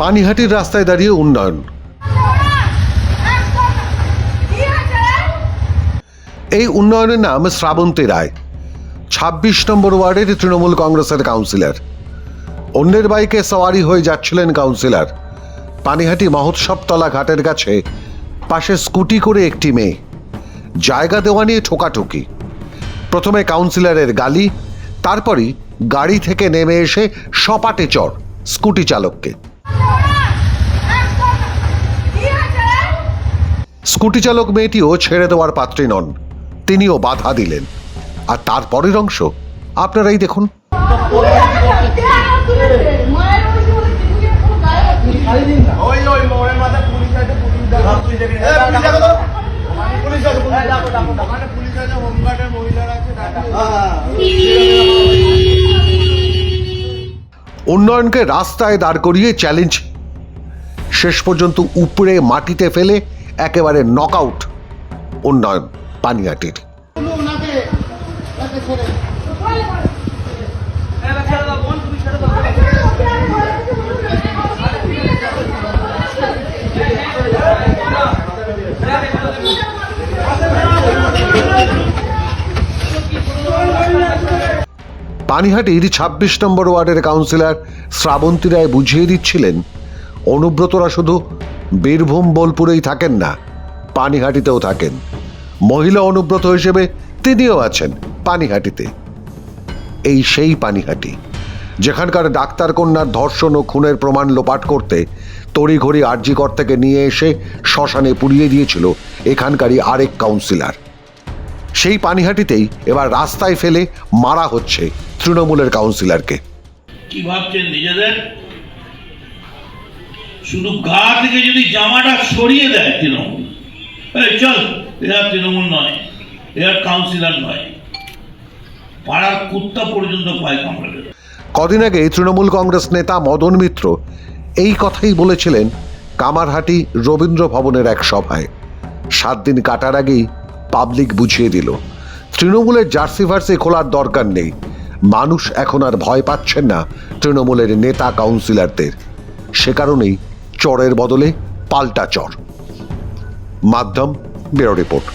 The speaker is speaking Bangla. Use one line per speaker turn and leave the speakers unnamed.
পানিহাটির রাস্তায় দাঁড়িয়ে উন্নয়ন। এই উন্নয়নের নাম শ্রাবন্তী রায়, ছাব্বিশ নম্বর ওয়ার্ডের তৃণমূল কংগ্রেসের কাউন্সিলর। অন্যের বাইকে সওয়ারি হয়ে যাচ্ছিলেন কাউন্সিলর। পানিহাটি মহোৎসবতলা ঘাটের কাছে পাশে স্কুটি করে একটি মেয়ে। জায়গা দেওয়া নিয়ে ঠোকাঠুকি। প্রথমে কাউন্সিলরের গালি, তারপরই গাড়ি থেকে নেমে এসে সপাটে চড় স্কুটি চালককে। স্কুটি চালক মেয়েটিও ছেড়ে দেওয়ার পাত্রী নন। তিনিও বাধা দিলেন। আর তারপরের অংশ, আপনারাই দেখুন। উন্নয়নকে রাস্তায় দাঁড় করিয়ে চ্যালেঞ্জ শেষ পর্যন্ত উপরে মাটিতে ফেলে একেবারে নকআউট উন্নয়ন পানিয়াটির পানিহাটির ছাব্বিশ নম্বর ওয়ার্ডের কাউন্সিলর শ্রাবন্তী রায় বুঝিয়ে দিচ্ছিলেন, অনুব্রতরা শুধু বীরভূম বোলপুরেই থাকেন না, পানিহাটিতেও থাকেন। মহিলা অনুব্রত হিসেবে তিনিও আছেন পানিহাটিতে। এই সেই পানিহাটি, যেখানকার ডাক্তার কন্যার ধর্ষণ ও খুনের প্রমাণ লোপাট করতে তড়িঘড়ি আরজিকর থেকে নিয়ে এসে শ্মশানে পুড়িয়ে দিয়েছিল এখানকারই আরেক কাউন্সিলর। সেই পানিহাটিতেই এবার রাস্তায় ফেলে মারা হচ্ছে তৃণমূলের কাউন্সিলরকে।
কি ভাবছেন নিজেদের? শুধু গা থেকে যদি জামাটা সরিয়ে দেয় তৃণমূল চল, এরা তৃণমূল নয়, এরা কাউন্সিলর নয়, পাড়ার কুত্তা পর্যন্ত পায় কামড়াবে
কদিন আগে তৃণমূল কংগ্রেস নেতা মদন মিত্র এই কথাই বলেছিলেন কামারহাটি রবীন্দ্র ভবনের এক সভায়। সাত দিন কাটার আগেই পাবলিক বুঝিয়ে দিল, তৃণমূলের জার্সি ভার্সি খোলার দরকার নেই, মানুষ এখন আর ভয় পাচ্ছেন না তৃণমূলের নেতা কাউন্সিলরদের। সে কারণেই চরের বদলে পাল্টা চর। মাধ্যম ব্যুরো রিপোর্ট।